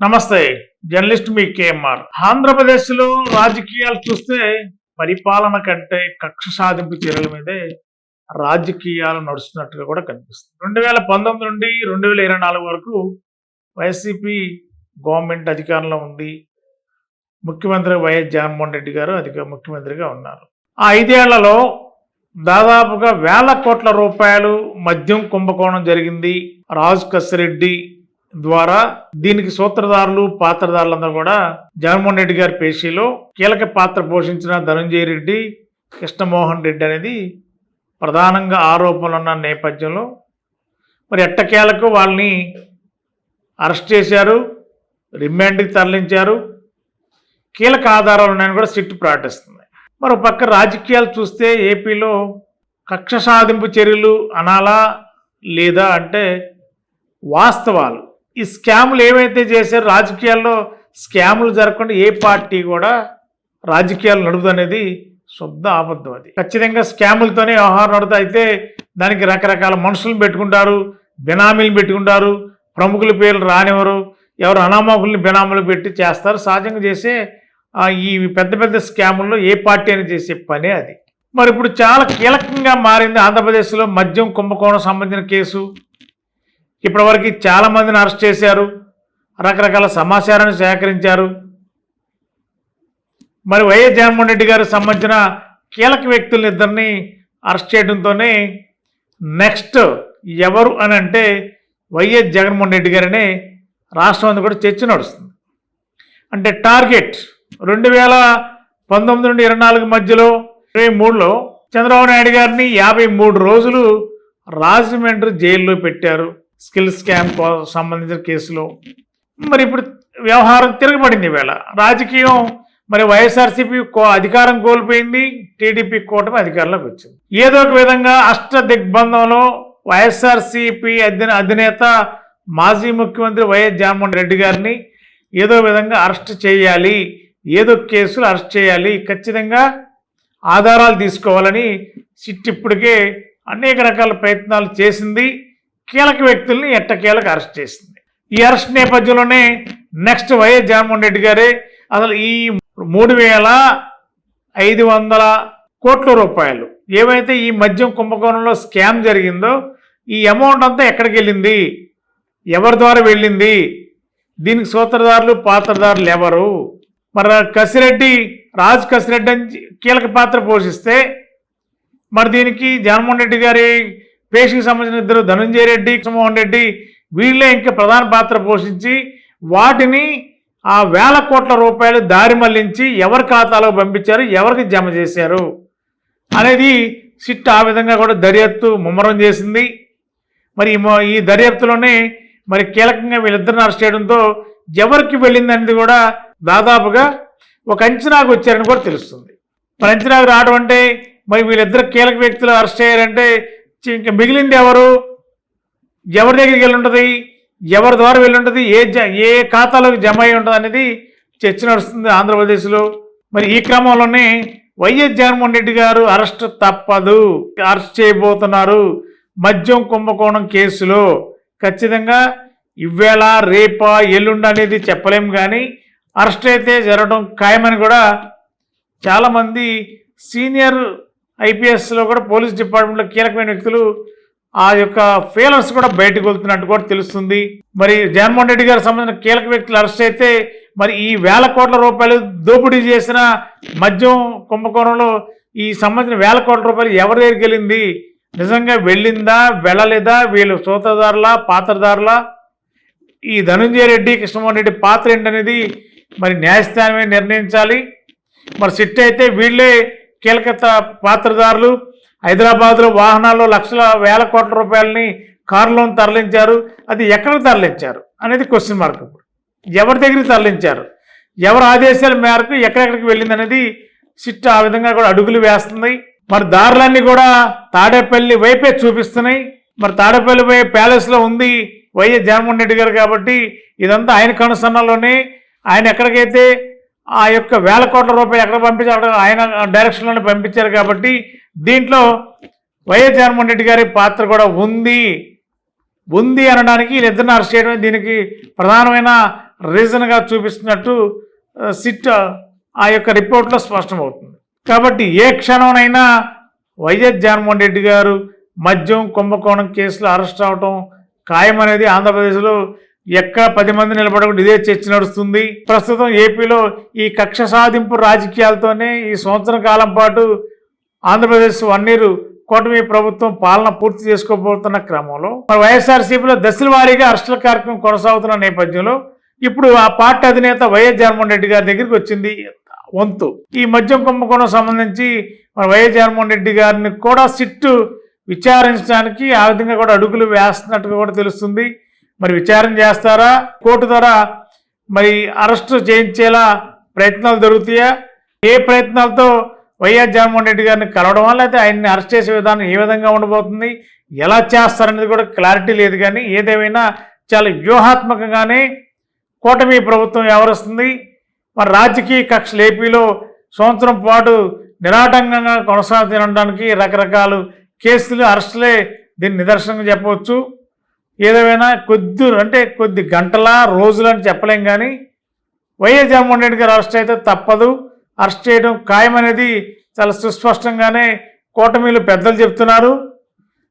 నమస్తే జర్నలిస్ట్ మీ కేఎంఆర్. ఆంధ్రప్రదేశ్లో రాజకీయాలు చూస్తే పరిపాలన కంటే కక్ష సాధింపు చర్యల మీదే రాజకీయాలు నడుస్తున్నట్టుగా కూడా కనిపిస్తుంది. రెండు వేల పంతొమ్మిది నుండి రెండు వేల ఇరవై నాలుగు వరకు వైసీపీ గవర్నమెంట్ అధికారంలో ఉంది ముఖ్యమంత్రి వైఎస్ జగన్మోహన్ రెడ్డి గారు అధిక ముఖ్యమంత్రిగా ఉన్నారు. ఆ ఐదేళ్ళలో దాదాపుగా వేల కోట్ల రూపాయలు మద్యం కుంభకోణం జరిగింది. రాజు కసిరెడ్డి ద్వారా దీనికి సూత్రధారులు పాత్రధారులందరూ కూడా జగన్మోహన్ రెడ్డి గారి పేషీలో కీలక పాత్ర పోషించిన ధనంజయ రెడ్డి కృష్ణమోహన్ రెడ్డి అనేది ప్రధానంగా ఆరోపణలు ఉన్న నేపథ్యంలో మరి ఎట్టకేలకు వాళ్ళని అరెస్ట్ చేశారు రిమాండ్కి తరలించారు. కీలక ఆధారాలు ఉన్నాయని కూడా సిట్ ప్రకటిస్తుంది. మరి పక్క రాజకీయాలు చూస్తే ఏపీలో కక్ష సాధింపు చర్యలు అనాలా లేదా అంటే వాస్తవాలు. ఈ స్కాములు ఏవైతే చేశారో రాజకీయాల్లో స్కాములు జరగకుండా ఏ పార్టీ కూడా రాజకీయాలు నడుపుదు అనేది శుద్ధ అబద్ధం అది. ఖచ్చితంగా స్కాములతోనే వ్యవహారం నడుతా అయితే దానికి రకరకాల మనుషులను పెట్టుకుంటారు బినామీలు పెట్టుకుంటారు ప్రముఖుల పేర్లు రానివ్వరు ఎవరు అనామకుల్ని బినామీలు పెట్టి చేస్తారు. సహజంగా చేసే ఈ పెద్ద పెద్ద స్కాముల్లో ఏ పార్టీ అని చేసే పనే అది. మరి ఇప్పుడు చాలా కీలకంగా మారింది ఆంధ్రప్రదేశ్లో మద్యం కుంభకోణం సంబంధించిన కేసు. ఇప్పటివరకు చాలామందిని అరెస్ట్ చేశారు. రకరకాల సమాచారాన్ని సేకరించారు. మరి వైఎస్ జగన్మోహన్ రెడ్డి గారికి సంబంధించిన కీలక వ్యక్తులను ఇద్దరిని అరెస్ట్ చేయడంతోనే నెక్స్ట్ ఎవరు అని అంటే వైఎస్ జగన్మోహన్ రెడ్డి గారిని రాష్ట్రం అంతా కూడా చర్చ నడుస్తుంది. అంటే టార్గెట్ రెండు వేల పంతొమ్మిది నుండి ఇరవై నాలుగు మధ్యలో ఇరవై మూడులో చంద్రబాబు నాయుడు గారిని యాభై మూడు రోజులు రాజమండ్రి జైల్లో పెట్టారు. స్కిల్ స్కామ్ సంబంధించిన కేసులో. మరి ఇప్పుడు వ్యవహారం తిరగబడింది ఈవేళ రాజకీయం మరి వైఎస్ఆర్సీపీ కో అధికారం కోల్పోయింది టీడీపీ కూటమి అధికారంలోకి వచ్చింది. ఏదో ఒక విధంగా అష్ట దిగ్బంధంలో వైఎస్ఆర్సీపీ అధిన అధినేత మాజీ ముఖ్యమంత్రి వైఎస్ జగన్మోహన్ రెడ్డి గారిని ఏదో విధంగా అరెస్ట్ చేయాలి ఏదో కేసులు అరెస్ట్ చేయాలి ఖచ్చితంగా ఆధారాలు తీసుకోవాలని సిట్ ఇప్పటికే అనేక రకాల ప్రయత్నాలు చేసింది. కీలక వ్యక్తుల్ని ఎట్టకేలకు అరెస్ట్ చేసింది. ఈ అరెస్ట్ నేపథ్యంలోనే నెక్స్ట్ వైఎస్ జగన్మోహన్ రెడ్డి గారే అసలు ఈ మూడు వేల ఐదు వందల కోట్ల రూపాయలు ఏవైతే ఈ మద్యం కుంభకోణంలో స్కామ్ జరిగిందో ఈ అమౌంట్ అంతా ఎక్కడికి వెళ్ళింది? ఎవరి ద్వారా వెళ్ళింది? దీనికి సూత్రధారులు పాత్రధారులు ఎవరు? మరి కసిరెడ్డి రాజు కసిరెడ్డి అని కీలక పాత్ర పోషిస్తే మరి దీనికి జగన్మోహన్ రెడ్డి గారి పేషికి సంబంధించిన ఇద్దరు ధనంజయ రెడ్డి కృష్ణమోహన్ రెడ్డి వీళ్ళే ఇంకా ప్రధాన పాత్ర పోషించి వాటిని ఆ వేల కోట్ల రూపాయలు దారి మళ్ళించి ఎవరి ఖాతాలో పంపించారు ఎవరికి జమ చేశారు అనేది సిట్ ఆ విధంగా కూడా దర్యాప్తు ముమ్మరం చేసింది. మరి ఈ ఈ దర్యాప్తులోనే మరి కీలకంగా వీళ్ళిద్దరిని అరెస్ట్ చేయడంతో ఎవరికి వెళ్ళింది అనేది కూడా దాదాపుగా ఒక అంచనాకు వచ్చారని కూడా తెలుస్తుంది. మరి అంచనాకు రావడం అంటే మరి వీళ్ళిద్దరు కీలక వ్యక్తులు అరెస్ట్ అయ్యారంటే ఇంకా మిగిలింది ఎవరు? ఎవరి దగ్గరికి వెళ్ళి ఉంటుంది ఎవరి ద్వారా వెళ్ళి ఉంటుంది ఏ జ ఏ ఖాతాలోకి జమ అయి ఉంటుంది అనేది చర్చ నడుస్తుంది ఆంధ్రప్రదేశ్లో. మరి ఈ క్రమంలోనే వైఎస్ జగన్మోహన్ రెడ్డి గారు అరెస్ట్ తప్పదు. అరెస్ట్ చేయబోతున్నారు. మద్యం కుంభకోణం కేసులో. ఖచ్చితంగా ఇవేళ రేపా ఎల్లుండి అనేది చెప్పలేం కానీ అరెస్ట్ అయితే జరగడం ఖాయమని కూడా చాలామంది సీనియర్ ఐపీఎస్లో కూడా పోలీస్ డిపార్ట్మెంట్లో కీలకమైన వ్యక్తులు ఆ యొక్క ఫీలర్స్ కూడా బయటకు వెళ్తున్నట్టు కూడా తెలుస్తుంది. మరి జగన్మోహన్ రెడ్డి గారికి సంబంధించిన కీలక వ్యక్తులు అరెస్ట్ అయితే మరి ఈ వేల కోట్ల రూపాయలు దోపిడీ చేసిన మద్యం కుంభకోణంలో ఈ సంబంధించిన వేల కోట్ల రూపాయలు ఎవరి దగ్గరికి వెళ్ళింది? నిజంగా వెళ్ళిందా? వెళ్ళలేదా? వీళ్ళు సూత్రధారులా పాత్రధారులా ఈ ధనుంజయ రెడ్డి కృష్ణమోహన్ రెడ్డి పాత్ర ఏంటనేది మరి న్యాయస్థానమే నిర్ణయించాలి. మరి సిట్ అయితే వీళ్ళే కీలక పాత్రదారులు. హైదరాబాద్లో వాహనాల్లో లక్షల వేల కోట్ల రూపాయలని కారులోని తరలించారు. అది ఎక్కడికి తరలించారు అనేది క్వశ్చన్ మార్క్ ఇప్పుడు. ఎవరి దగ్గరికి తరలించారు? ఎవరి ఆదేశాల మేరకు ఎక్కడెక్కడికి వెళ్ళింది అనేది సిట్ ఆ విధంగా కూడా అడుగులు వేస్తుంది మరి దారులన్నీ కూడా తాడేపల్లి వైపే చూపిస్తున్నాయి. మరి తాడేపల్లి వై ప్యాలెస్లో ఉంది వైఎస్ జగన్మోహన్ రెడ్డి గారు కాబట్టి ఇదంతా ఆయన కనుసన్నలోనే ఆయన ఎక్కడికైతే ఆ యొక్క వేల కోట్ల రూపాయలు ఎక్కడ పంపించారు? ఆయన డైరెక్షన్లోనే పంపించారు కాబట్టి దీంట్లో వైఎస్ జగన్మోహన్ రెడ్డి గారి పాత్ర కూడా ఉంది. ఉంది అనడానికి వీళ్ళిద్దరిని అరెస్ట్ చేయడమే దీనికి ప్రధానమైన రీజన్గా చూపిస్తున్నట్టు సిట్ ఆ యొక్క రిపోర్ట్లో స్పష్టమవుతుంది. కాబట్టి ఏ క్షణంనైనా వైఎస్ జగన్మోహన్ రెడ్డి గారు మద్యం కుంభకోణం కేసులో అరెస్ట్ అవటం ఖాయమనేది ఆంధ్రప్రదేశ్లో ఎక్కడ పది మంది నిలబడకుండా ఇదే చర్చ నడుస్తుంది. ప్రస్తుతం ఏపీలో ఈ కక్ష సాధింపు రాజకీయాలతోనే ఈ సంవత్సరం కాలం పాటు ఆంధ్రప్రదేశ్ వన్ ఇయర్ కూటమి ప్రభుత్వం పాలన పూర్తి చేసుకోబోతున్న క్రమంలో మరి వైఎస్ఆర్సీపీలో దశల వారీగా అరెస్టుల కార్యక్రమం కొనసాగుతున్న నేపథ్యంలో ఇప్పుడు ఆ పార్టీ అధినేత వైఎస్ జగన్మోహన్ రెడ్డి గారి దగ్గరికి వచ్చింది వంతు. ఈ మద్యం కుంభకోణం సంబంధించి మరి వైఎస్ జగన్మోహన్ రెడ్డి గారిని కూడా సిట్టు విచారించడానికి ఆ విధంగా కూడా అడుగులు వేస్తున్నట్టుగా కూడా తెలుస్తుంది. మరి విచారణ చేస్తారా? కోర్టు ద్వారా మరి అరెస్టు చేయించేలా ప్రయత్నాలు జరుగుతాయా? ఏ ప్రయత్నాలతో వైఎస్ జగన్మోహన్ రెడ్డి గారిని కలవడం వల్ల అయితే ఆయన్ని అరెస్ట్ చేసే విధానం ఏ విధంగా ఉండబోతుంది? ఎలా చేస్తారనేది కూడా క్లారిటీ లేదు కానీ ఏదేమైనా చాలా వ్యూహాత్మకంగానే కూటమి ప్రభుత్వం వ్యవహరిస్తుంది. మరి రాజకీయ కక్షలు ఏపీలో సంవత్సరం పాటు నిరాటంకంగా కొనసాగుతుండడానికి రకరకాల కేసులు అరెస్టులే దీన్ని నిదర్శనంగా చెప్పవచ్చు. ఏదేమైనా కొద్ది అంటే కొద్ది గంటల రోజులు అని చెప్పలేం కానీ వైఎస్ జగన్మోహన్ రెడ్డి గారు అరెస్ట్ అయితే తప్పదు. అరెస్ట్ చేయడం ఖాయమనేది చాలా సుస్పష్టంగానే కూటమిలు పెద్దలు చెప్తున్నారు.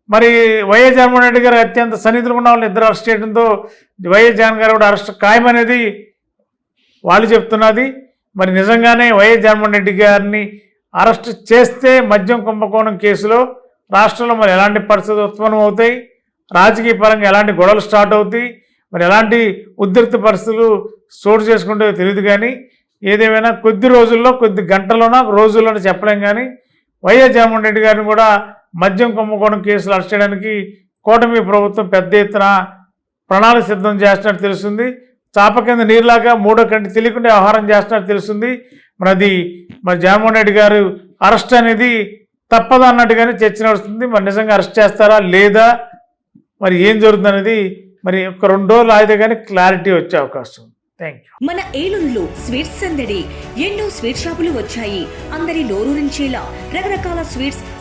మరి వైఎస్ జగన్మోహన్ రెడ్డి గారు అత్యంత సన్నిధులు ఉన్న వాళ్ళు ఇద్దరు అరెస్ట్ చేయడంతో వైఎస్ జగన్ గారు కూడా అరెస్ట్ ఖాయమనేది వాళ్ళు చెప్తున్నది. మరి నిజంగానే వైఎస్ జగన్మోహన్ రెడ్డి గారిని అరెస్ట్ చేస్తే మద్యం కుంభకోణం కేసులో రాష్ట్రంలో మరి ఎలాంటి పరిస్థితులు ఉత్పన్నం అవుతాయి రాజకీయ పరంగా ఎలాంటి గొడవలు స్టార్ట్ అవుతాయి మరి ఎలాంటి ఉద్రిక్త పరిస్థితులు చోటు చేసుకుంటే తెలియదు కానీ ఏదేమైనా కొద్ది రోజుల్లో కొద్ది గంటలోనో రోజుల్లోనో చెప్పలేం కానీ వైఎస్ జగన్మోహన్ రెడ్డి గారిని కూడా మద్యం కుంభకోణం కేసులు అరెస్ట్ చేయడానికి కూటమి ప్రభుత్వం పెద్ద ఎత్తున ప్రణాళిక సిద్ధం చేస్తున్నట్టు తెలుస్తుంది. చాప కింద నీరులాగా మూడో కంటి తెలియకుండా వ్యవహారం చేస్తున్నట్టు తెలుస్తుంది. మరి అది మరి జగన్మోహన్ రెడ్డి గారు అరెస్ట్ అనేది తప్పదన్నట్టుగానే చర్చ నడుస్తుంది. మరి నిజంగా అరెస్ట్ చేస్తారా లేదా మరి ఏం జరుగుతుంది అనేది మరి ఒక రెండు రోజులు ఆగితే కానీ క్లారిటీ వచ్చే అవకాశం ఉంది. థ్యాంక్ యూ మన ఏలూరులో స్వీట్స్ సందడి ఎన్నో స్వీట్ షాపులు వచ్చాయి. అందరి నోరూరించేలా రకరకాల స్వీట్స్